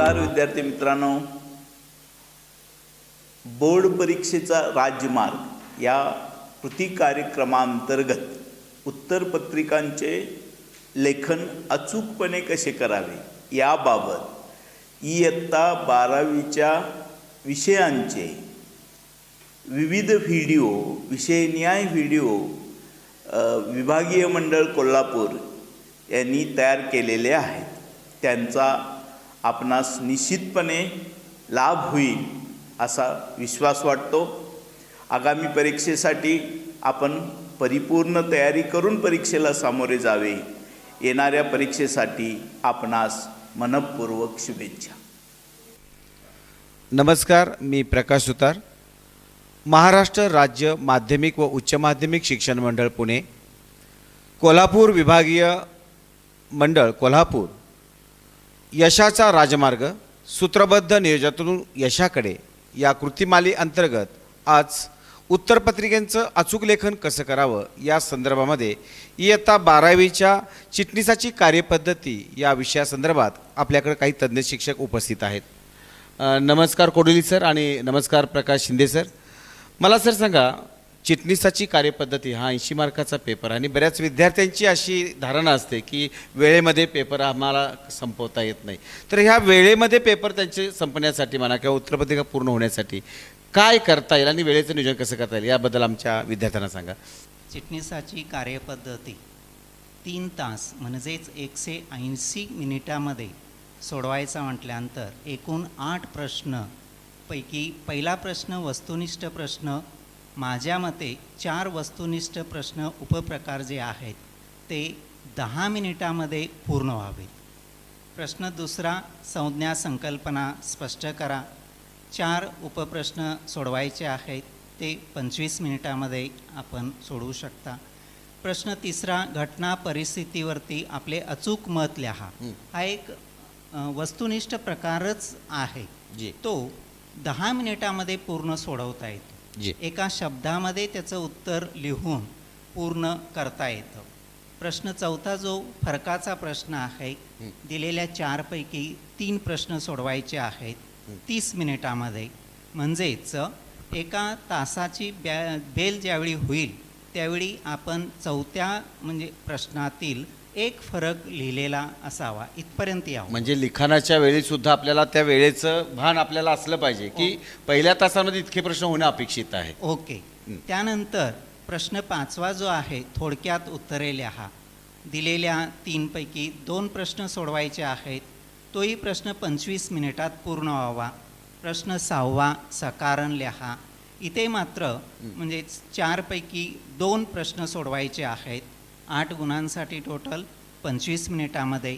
नमस्कार विद्यार्थी मित्रांनो. बोर्ड परीक्षेचा राज्यमार्ग या कृती कार्यक्रमांतर्गत उत्तरपत्रिकांचे लेखन अचूकपणे कसे करावे याबाबत इयत्ता बारावीच्या विषयांचे विविध व्हिडिओ विषयन्याय व्हिडिओ विभागीय मंडळ कोल्हापूर यांनी तयार केलेले आहेत. त्यांचा आपणास निश्चितपणे लाभ होईल असा विश्वास वाटतो. आगामी परीक्षेसाठी आपण परिपूर्ण तयारी करून परीक्षेला सामोरे जावे. येणाऱ्या परीक्षेसाठी आपणास मनपूर्वक शुभेच्छा. नमस्कार मी प्रकाश सुतार महाराष्ट्र राज्य माध्यमिक व उच्च माध्यमिक शिक्षण मंडळ पुणे. कोल्हापूर विभागीय मंडळ कोल्हापूर. यशाचा राजमार्ग सूत्रबद्ध नियोजनातून यशाकडे. या कृतिमाली अंतर्गत आज उत्तरपत्रिकेचं अचूक लेखन कसं करावं या संदर्भामध्ये इयत्ता बारावीच्या चिटणीसाची कार्यपद्धती या विषयासंदर्भात आपल्याकडे काही तज्ज्ञ शिक्षक उपस्थित आहेत. नमस्कार कोडोली सर आणि नमस्कार प्रकाश शिंदे सर. मला सर सांगा चिटणीसाची कार्यपद्धती हा ऐंशी मार्काचा पेपर आणि बऱ्याच विद्यार्थ्यांची अशी धारणा असते की वेळेमध्ये पेपर आम्हाला संपवता येत नाही. तर ह्या वेळेमध्ये पेपर त्यांचे संपण्यासाठी म्हणा किंवा उत्तरपत्रिका पूर्ण होण्यासाठी काय करता येईल आणि वेळेचं नियोजन कसं करता येईल याबद्दल आमच्या विद्यार्थ्यांना सांगा. चिटणीसाची कार्यपद्धती तीन तास म्हणजेच एकशे ऐंशी मिनिटामध्ये सोडवायचा म्हटल्यानंतर एकूण आठ प्रश्न पैकी पहिला प्रश्न वस्तुनिष्ठ प्रश्न माझ्या मते चार वस्तुनिष्ठ प्रश्न उपप्रकार जे आहेत ते दहा मिनिटामध्ये पूर्ण व्हावेत. प्रश्न दुसरा संज्ञा संकल्पना स्पष्ट करा. चार उपप्रश्न सोडवायचे आहेत ते पंचवीस मिनिटामध्ये आपण सोडवू शकता. प्रश्न तिसरा घटना परिस्थितीवरती आपले अचूक मत लिहा. हं. एक वस्तुनिष्ठ प्रकारच आहे. जी. तो दहा मिनिटामध्ये पूर्ण सोडवता येतो. जी एका शब्दामध्ये त्याचं उत्तर लिहून पूर्ण करता येतं प्रश्न चौथा जो फरकाचा प्रश्न आहे. दिलेल्या चारपैकी तीन प्रश्न सोडवायचे आहेत. तीस मिनिटामध्ये म्हणजेच एका तासाची ब्या बेल ज्यावेळी होईल त्यावेळी आपण चौथ्या म्हणजे प्रश्नातील एक फरक लिहिलेला असावा इथपर्यंत यावं म्हणजे लिखाणाच्या वेळी सुद्धा आपल्याला त्या वेळेचं भान आपल्याला असलं पाहिजे की पहिल्या तासामध्ये इतके प्रश्न होणं अपेक्षित आहे. ओके. हं. त्यानंतर प्रश्न पाचवा जो आहे थोडक्यात उत्तरे लिहा दिलेल्या तीनपैकी दोन प्रश्न सोडवायचे आहेत तोही प्रश्न पंचवीस मिनिटात पूर्ण व्हावा. प्रश्न सहावा सकारण लिहा इथे मात्र म्हणजे चारपैकी दोन प्रश्न सोडवायचे आहेत. आठ गुणांसाठी टोटल पंचवीस मिनिटामध्ये.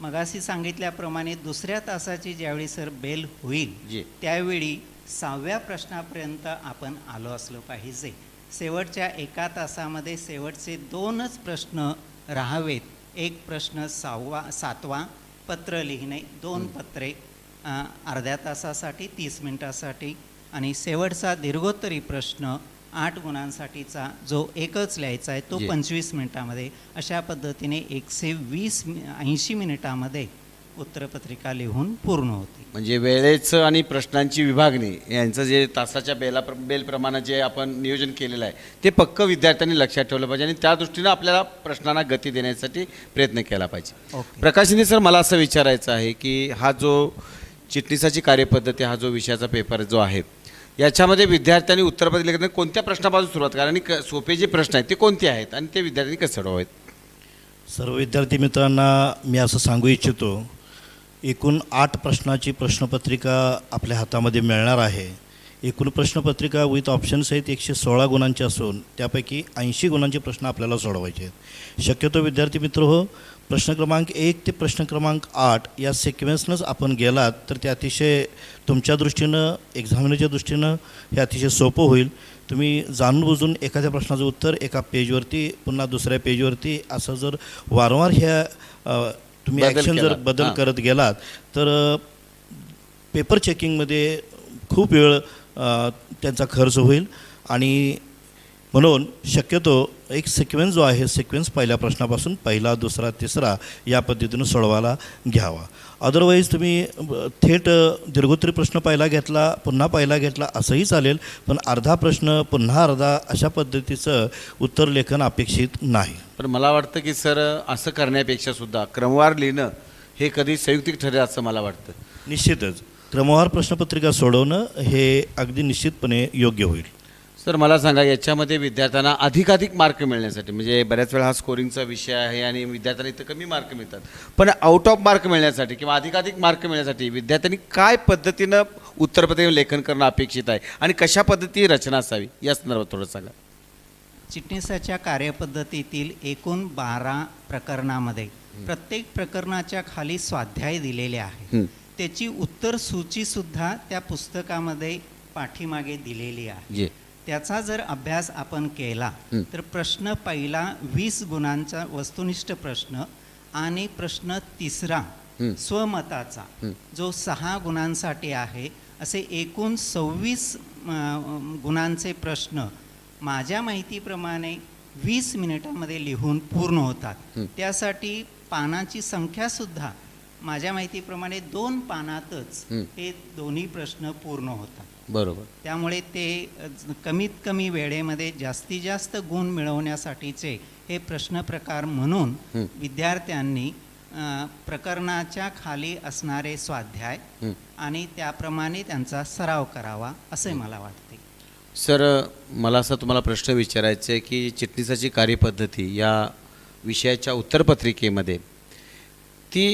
मगाशी सांगितल्याप्रमाणे दुसऱ्या तासाची ज्यावेळी सर बेल होईल त्यावेळी सहाव्या प्रश्नापर्यंत आपण आलो असलो पाहिजे. शेवटच्या एका तासामध्ये शेवटचे दोनच प्रश्न राहावेत. एक प्रश्न सहावा सातवा पत्र लिहिणे दोन पत्रे अर्ध्या तासासाठी तीस मिनिटासाठी आणि शेवटचा दीर्घोत्तरी प्रश्न आठ गुणांसाठीचा जो एकच लिहायचा आहे तो जी. पंचवीस मिनिटामध्ये. अशा पद्धतीने एकशे वीस ऐंशी मिनिटामध्ये उत्तरपत्रिका लिहून पूर्ण होते. म्हणजे वेळेचं आणि प्रश्नांची विभागणी यांचं जे तासाच्या बेला बेलप्रमाणे जे आपण नियोजन केलेलं आहे ते पक्क विद्यार्थ्यांनी लक्षात ठेवलं पाहिजे आणि त्या दृष्टीनं आपल्याला प्रश्नांना गती देण्यासाठी प्रयत्न केला पाहिजे. ओके. प्रकाशिनी सर मला असं विचारायचं आहे की हा जो चिटणीसाची कार्यपद्धती हा जो विषयाचा पेपर जो आहे याच्यामध्ये विद्यार्थ्यांनी उत्तरपत्रिकेने कोणत्या प्रश्नापासून सुरुवात करा? आणि क- सोपे जे प्रश्न आहेत ते कोणते आहेत? आणि ते विद्यार्थ्यांनी कसे सोडवावेत सर्व विद्यार्थी मित्रांना मी असं सांगू इच्छितो एकूण आठ प्रश्नाची प्रश्नपत्रिका आपल्या हातामध्ये मिळणार आहे. एकूण प्रश्नपत्रिका विथ ऑप्शनसहित एकशे सोळा गुणांची असून त्यापैकी ऐंशी गुणांचे प्रश्न आपल्याला सोडवायचे आहेत शक्यतो विद्यार्थी मित्र हो प्रश्न क्रमांक एक ते प्रश्न क्रमांक आठ या सिक्वेन्सनंच आपण गेलात तर ते अतिशय तुमच्या दृष्टीनं एक्झामिनरच्या दृष्टीनं हे अतिशय सोपं होईल तुम्ही जाणून बुजून एखाद्या प्रश्नाचं उत्तर एका पेजवरती पुन्हा दुसऱ्या पेजवरती असं जर वारंवार ह्या तुम्ही ॲक्शन जर. बदल. करत गेलात तर पेपर चेकिंगमध्ये खूप वेळ त्यांचा खर्च होईल. आणि म्हणून शक्यतो एक सिक्वेन्स जो आहे सिक्वेन्स पहिल्या प्रश्नापासून पहिला दुसरा तिसरा या पद्धतीनं सोडवायला घ्यावा. अदरवाईज तुम्ही थेट दीर्घोत्तरी प्रश्न पहिला घेतला पुन्हा पहिला घेतला असंही चालेल. पण अर्धा प्रश्न पुन्हा अर्धा अशा पद्धतीचं उत्तर लेखन अपेक्षित नाही. पण मला वाटतं की सर असं करण्यापेक्षा सुद्धा क्रमवार लिहिणं हे कधी संयुक्तिक ठरेल असं मला वाटतं. निश्चितच. क्रमवार प्रश्नपत्रिका सोडवणं हे अगदी निश्चितपणे योग्य होईल. सर मला सांगा याच्यामध्ये विद्यार्थ्यांना अधिकाधिक मार्क मिळण्यासाठी म्हणजे बऱ्याच वेळा हा स्कोरिंगचा विषय आहे आणि विद्यार्थ्यांना इथं कमी मार्क मिळतात. पण आउट ऑफ मार्क मिळण्यासाठी किंवा अधिकाधिक मार्क मिळण्यासाठी विद्यार्थ्यांनी काय पद्धतीनं उत्तरपत्रिका लेखन करणं अपेक्षित आहे आणि कशा पद्धती रचना असावी या संदर्भात थोडं सांगा. चिटणीसाच्या कार्यपद्धतीतील एकूण बारा प्रकरणामध्ये प्रत्येक प्रकरणाच्या खाली स्वाध्याय दिलेले आहे. त्याची उत्तर सूची सुद्धा त्या पुस्तकामध्ये पाठीमागे दिलेली आहे त्याचा जर अभ्यास आपण केला. तर प्रश्न पहिला वीस गुणांचा वस्तुनिष्ठ प्रश्न आणि प्रश्न तिसरा. स्वमताचा. जो सहा गुणांसाठी आहे असे एकूण सव्वीस गुणांचे प्रश्न माझ्या माहितीप्रमाणे वीस मिनिटामध्ये लिहून पूर्ण होतात. त्यासाठी पानाची संख्यासुद्धा माझ्या माहितीप्रमाणे दोन पानातच हं. दोन्ही प्रश्न पूर्ण होतात बरोबर त्यामुळे ते कमीत कमी वेळेमध्ये जास्तीत जास्त गुण मिळवण्यासाठीचे हे प्रश्न प्रकार म्हणून. विद्यार्थ्यांनी प्रकरणाच्या खाली असणारे स्वाध्याय. आणि त्याप्रमाणे त्यांचा सराव करावा असे मला वाटते सर मला असा तुम्हाला प्रश्न विचारायचा आहे की चिटणीसाची कार्यपद्धती या विषयाच्या उत्तरपत्रिकेमध्ये ती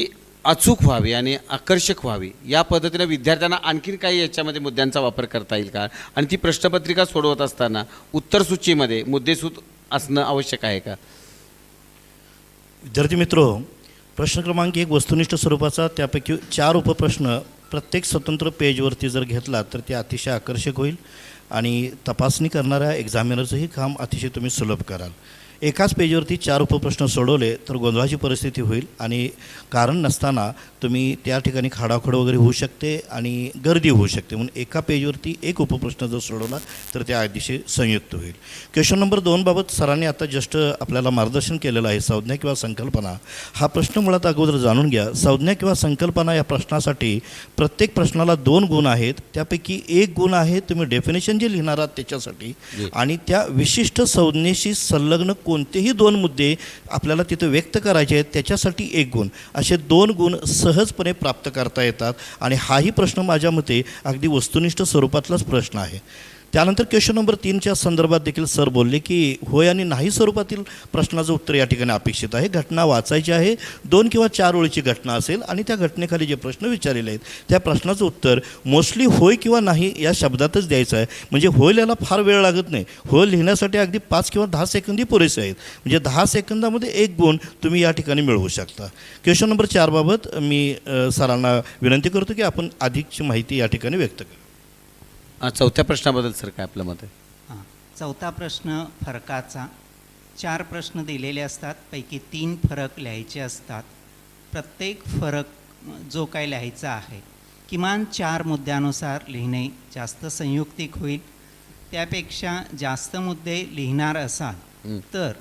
अचूक व्हावी आणि आकर्षक व्हावी या पद्धतीनं विद्यार्थ्यांना आणखीन काही याच्यामध्ये मुद्द्यांचा वापर करता येईल का? आणि ती प्रश्नपत्रिका सोडवत असताना उत्तरसूचीमध्ये मुद्देसूद असणं आवश्यक आहे का? विद्यार्थी मित्र प्रश्न क्रमांक एक वस्तुनिष्ठ स्वरूपाचा त्यापैकी चार उपप्रश्न प्रत्येक स्वतंत्र पेजवरती जर घेतला तर ते अतिशय आकर्षक होईल आणि तपासणी करणाऱ्या एक्झामिनरचंही काम अतिशय तुम्ही सुलभ कराल. एकाच पेजवरती चार उपप्रश्न सोडवले तर गोंधळाची परिस्थिती होईल. आणि कारण नसताना तुम्ही त्या ठिकाणी खाडाखोड वगैरे होऊ शकते आणि गर्दी होऊ शकते. म्हणून एका पेजवरती एक उपप्रश्न जर सोडवला तर ते अतिशय संयुक्त होईल. क्वेश्चन नंबर दोनबाबत सरांनी आता जस्ट आपल्याला मार्गदर्शन केलेलं आहे. संज्ञा किंवा संकल्पना. हा प्रश्न मुळात अगोदर जाणून घ्या. संज्ञा किंवा संकल्पना या प्रश्नासाठी प्रत्येक प्रश्नाला दोन गुण आहेत. त्यापैकी एक गुण आहे तुम्ही डेफिनेशन जे लिहिणार आहात त्याच्यासाठी. आणि त्या विशिष्ट संज्ञेशी संलग्न कोणतेही दोन मुद्दे आपल्याला तिथं व्यक्त करायचे आहेत त्याच्यासाठी एक गुण. असे दोन गुण सहजपणे प्राप्त करता येतात. आणि हाही प्रश्न माझ्या मते अगदी वस्तुनिष्ठ स्वरूपातलाच प्रश्न आहे. त्यानंतर क्वेश्चन नंबर तीनच्या संदर्भात देखील सर बोलले की होय आणि नाही स्वरूपातील प्रश्नाचं उत्तर या ठिकाणी अपेक्षित आहे. घटना वाचायची आहे. दोन किंवा चार ओळीची घटना असेल आणि त्या घटनेखाली जे प्रश्न विचारलेले आहेत त्या प्रश्नाचं उत्तर मोस्टली होय किंवा नाही या शब्दातच द्यायचं आहे. म्हणजे होय लिहायला फार वेळ लागत नाही. होय लिहिण्यासाठी अगदी पाच किंवा दहा सेकंदी पुरेसे आहेत. म्हणजे दहा सेकंदामध्ये एक गुण तुम्ही या ठिकाणी मिळवू शकता. क्वेश्चन नंबर चारबाबत मी सरांना विनंती करतो की आपण अधिकची माहिती या ठिकाणी व्यक्त करू. चौथ्या प्रश्नाबद्दल सर काय आपलं मत आहे? हां चौथा प्रश्न फरकाचा. चार प्रश्न दिलेले असतात पैकी तीन फरक लिहायचे असतात. प्रत्येक फरक जो काही लिहायचा आहे किमान चार मुद्द्यानुसार लिहिणे जास्त संयुक्तिक होईल. त्यापेक्षा जास्त मुद्दे लिहिणार असाल. तर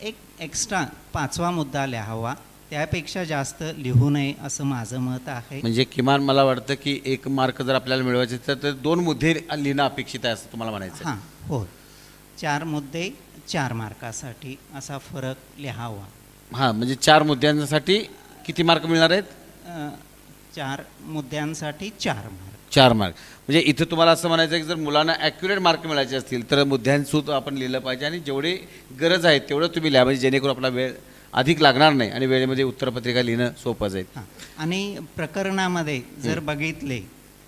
एक एक्स्ट्रा पाचवा मुद्दा लिहावा. त्यापेक्षा जास्त लिहू नये असं माझं मत आहे. म्हणजे किमान मला वाटतं की एक मार्क जर आपल्याला मिळवायचे तर ते दोन मुद्दे लिहिणं अपेक्षित आहे असं तुम्हाला म्हणायचं. हां हो. चार मुद्दे चार मार्कासाठी असा फरक लिहावा. हां म्हणजे चार मुद्द्यांसाठी किती मार्क मिळणार आहेत? चार मुद्द्यांसाठी चार मार्क. चार मार्क. म्हणजे इथं तुम्हाला असं म्हणायचं आहे की जर मुलांना ॲक्युरेट मार्क मिळायचे असतील तर मुद्द्यांसूद आपण लिहिलं पाहिजे आणि जेवढे गरज आहे तेवढं तुम्ही लिहा म्हणजे जेणेकरून आपला वेळ अधिक लागणार नाही आणि वेळेमध्ये उत्तरपत्रिका लिहिणं सोपं जाईल. आणि प्रकरणामध्ये जर बघितले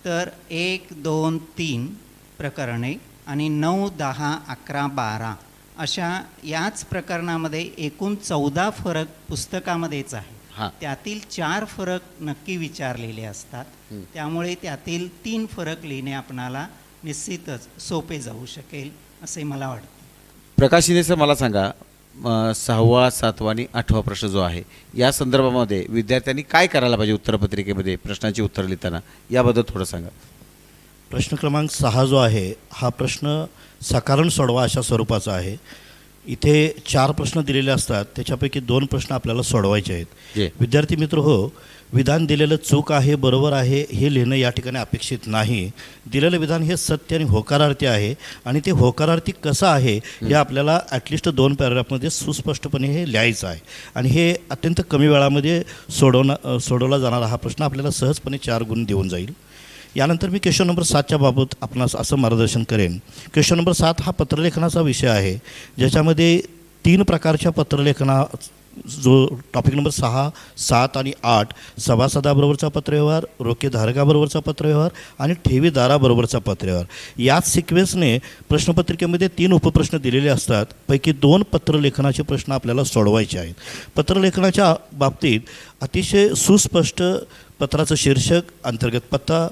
तर एक दोन तीन प्रकरणे आणि नऊ दहा अकरा बारा अशा याच प्रकरणामध्ये एकूण चौदा फरक पुस्तकामध्येच आहे. हां. त्यातील चार फरक नक्की विचारलेले असतात. त्यामुळे त्यातील तीन फरक लिहिणे आपणाला निश्चितच सोपे जाऊ शकेल असे मला वाटते. प्रकाश शिंदे सर मला सांगा सहावा सातवा आणि आठवा प्रश्न जो आहे या संदर्भामध्ये विद्यार्थ्यांनी काय करायला पाहिजे उत्तरपत्रिकेमध्ये प्रश्नाची उत्तर लिहिताना? याबद्दल थोडं सांगा. प्रश्न क्रमांक सहा जो आहे हा प्रश्न सकारण सोडवा अशा स्वरूपाचा आहे. इथे चार प्रश्न दिलेले असतात त्याच्यापैकी दोन प्रश्न आपल्याला सोडवायचे आहेत. विद्यार्थी मित्र हो विधान दिलेलं चूक आहे बरोबर आहे हे लिहिणं या ठिकाणी अपेक्षित नाही. दिलेलं विधान हे सत्य आणि होकारार्थी आहे आणि ते होकारार्थी कसं आहे हे आपल्याला ॲटलिस्ट दोन पॅराग्राफमध्ये सुस्पष्टपणे हे लिहायचं आहे. आणि हे अत्यंत कमी वेळामध्ये सोडवणं सोडवला जाणारा हा प्रश्न आपल्याला सहजपणे चार गुण देऊन जाईल. यानंतर मी क्वेश्चन नंबर सातच्या बाबत आपणास असं मार्गदर्शन करेन. क्वेश्चन नंबर सात हा पत्रलेखनाचा विषय आहे. ज्याच्यामध्ये तीन प्रकारच्या पत्रलेखना जो टॉपिक नंबर सहा सात आणि आठ सभासदाबरोबरचा पत्रव्यवहार रोखेधारकाबरोबरचा पत्रव्यवहार आणि ठेवीदाराबरोबरचा पत्रव्यवहार. याच सिक्वेन्सने प्रश्नपत्रिकेमध्ये तीन उपप्रश्न दिलेले असतात. पैकी दोन पत्रलेखनाचे प्रश्न आपल्याला सोडवायचे आहेत. पत्रलेखनाच्या बाबतीत अतिशय सुस्पष्ट पत्राचं शीर्षक अंतर्गत पत्ता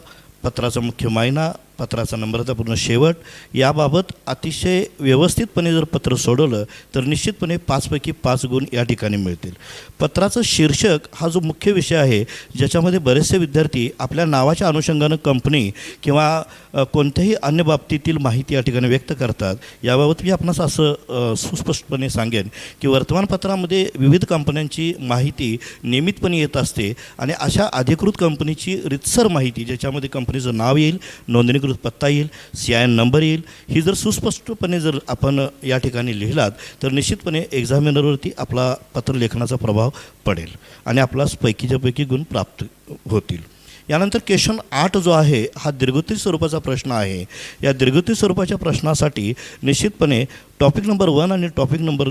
पत्राचा मुख्य मायना पत्राचा नम्रता पूर्ण शेवट. याबाबत अतिशय व्यवस्थितपणे जर पत्र सोडवलं तर निश्चितपणे पाचपैकी पाच गुण या ठिकाणी मिळतील. पत्राचं शीर्षक हा जो मुख्य विषय आहे ज्याच्यामध्ये बरेचसे विद्यार्थी आपल्या नावाच्या अनुषंगानं कंपनी किंवा कोणत्याही अन्य बाबतीतील माहिती या ठिकाणी व्यक्त करतात. याबाबत मी आपणास असं सुस्पष्टपणे सांगेन की वर्तमानपत्रामध्ये विविध कंपन्यांची माहिती नियमितपणे येत असते आणि अशा अधिकृत कंपनीची रितसर माहिती ज्याच्यामध्ये कंपनीचं नाव येईल नोंदणीकृत पत्ता येईल सी आय एन नंबर येईल. ही जर सुस्पष्टपणे जर आपण या ठिकाणी लिहिलात तर निश्चितपणे एक्झामिनरवरती आपला पत्रलेखनाचा प्रभाव पडेल आणि आपला पैकीच्या पैकी गुण प्राप्त होतील. यानंतर क्वेश्चन आठ जो आहे हा दीर्घोत्तरी स्वरूपाचा प्रश्न आहे. या दीर्घोत्तरी स्वरूपाच्या प्रश्नासाठी निश्चितपणे टॉपिक नंबर वन आणि टॉपिक नंबर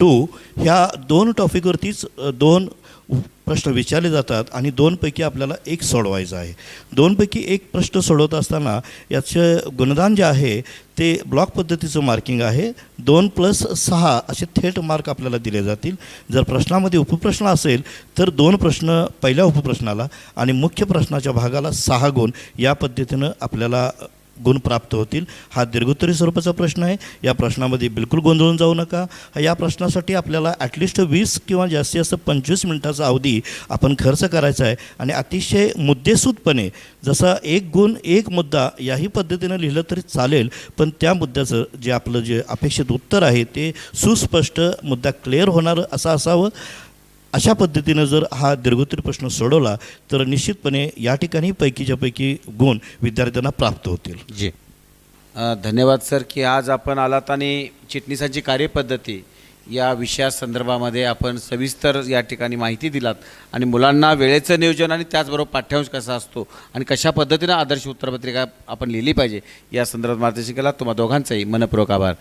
टू ह्या दोन टॉपिकवरतीच दोन प्रश्न विचारले जातात आणि दोनपैकी आपल्याला एक सोडवायचा आहे. दोनपैकी एक प्रश्न सोडवत असताना याचं गुणदान जे आहे ते ब्लॉक पद्धतीचं मार्किंग आहे. दोन प्लस सहा असे थेट मार्क आपल्याला दिले जातील. जर प्रश्नामध्ये उपप्रश्न असेल तर दोन प्रश्न पहिल्या उपप्रश्नाला आणि मुख्य प्रश्नाच्या भागाला सहा गुण या पद्धतीनं आपल्याला गुण प्राप्त होतील. हा दीर्घोत्तरी स्वरूपाचा प्रश्न आहे. या प्रश्नामध्ये बिलकुल गोंधळून जाऊ नका. या प्रश्नासाठी आपल्याला ॲटलिस्ट वीस किंवा जास्तीत जास्त पंचवीस मिनटाचा अवधी आपण खर्च करायचा आहे. आणि अतिशय मुद्देसूदपणे जसा एक गुण एक मुद्दा याही पद्धतीनं लिहिलं तरी चालेल. पण त्या मुद्द्याचं जे आपलं जे अपेक्षित उत्तर आहे ते सुस्पष्ट मुद्दा क्लिअर होणारं असं असावं. अशा पद्धतीनं जर हा दीर्घोत्तरी प्रश्न सोडवला तर निश्चितपणे या ठिकाणी पैकीच्या पैकी गुण विद्यार्थ्यांना प्राप्त होतील. जी. धन्यवाद सर की आज आपण आलात आणि चिटणीसाची कार्यपद्धती या विषयासंदर्भामध्ये आपण सविस्तर या ठिकाणी माहिती दिलात. आणि मुलांना वेळेचं नियोजन आणि त्याचबरोबर पाठ्यांश कसा असतो आणि कशा पद्धतीनं आदर्श उत्तरपत्रिका आपण लिहिली पाहिजे या संदर्भात मार्गदर्शन केला तुम्हा दोघांचाही मनपूर्वक आभार.